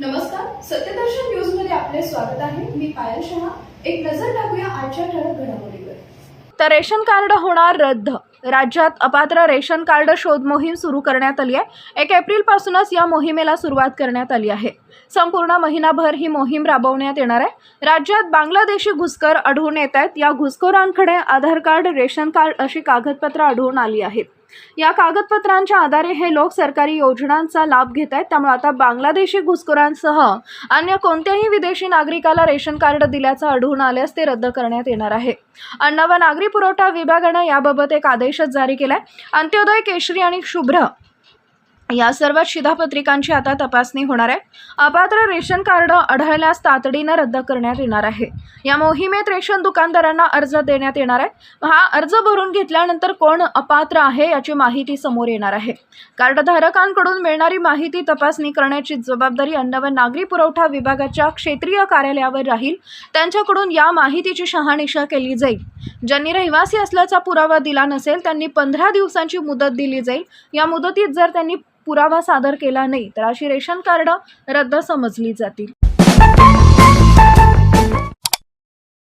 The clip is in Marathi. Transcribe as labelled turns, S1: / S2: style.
S1: नमस्कार सत्यदर्शन न्यूजमध्ये आपले स्वागत आहे. मी पायल शहा. एक नजर टाकूया आजच्या ठळक घडामोडीवर.
S2: तर रेशन कार्ड होणार रद्द. राज्यात अपात्र रेशन कार्ड शोध मोहीम सुरू करण्यात आली आहे. एक एप्रिलपासूनच या मोहिमेला सुरुवात करण्यात आली आहे. संपूर्ण महिनाभर ही मोहीम राबवण्यात येणार आहे. राज्यात बांगलादेशी घुसखोर आढळून येत आहेत. या घुसखोरांकडे आधार कार्ड रेशन कार्ड अशी कागदपत्र आढळून आली आहेत. या कागदपत्रांच्या आधारे हे लोक सरकारी योजनांचा लाभ घेत आहेत. त्यामुळे आता बांगलादेशी घुसखोरांसह अन्य कोणत्याही विदेशी नागरिकाला रेशन कार्ड दिल्याचं आढळून आल्यास ते रद्द करण्यात येणार आहे. अन्न व नागरी पुरवठा विभागानं याबाबत एक आदेशच जारी केलाय. अंत्योदय केशरी आणि शुभ्र या सर्व शिधापत्रिकांची आता तपासणी होणार आहे. अपात्र रेशन कार्ड आढळल्यास तातडीनं रद्द करण्यात येणार आहे. या मोहिमेत रेशन दुकानदारांना अर्ज देण्यात येणार आहे. हा अर्ज भरून घेतल्यानंतर कोण अपात्र आहे याची माहिती समोर येणार आहे. कार्डधारकांकडून मिळणारी माहिती तपासणी करण्याची जबाबदारी अन्न व नागरी पुरवठा विभागाच्या क्षेत्रीय कार्यालयावर राहील. त्यांच्याकडून या माहितीची शहानिशा केली जाईल. ज्यांनी रहिवासी असल्याचा पुरावा दिला नसेल त्यांनी पंधरा दिवसांची मुदत दिली जाईल. या मुदतीत जर त्यांनी पुरावा सादर केला नाही तर अशी रेशन कार्ड रद्द समजली जातील.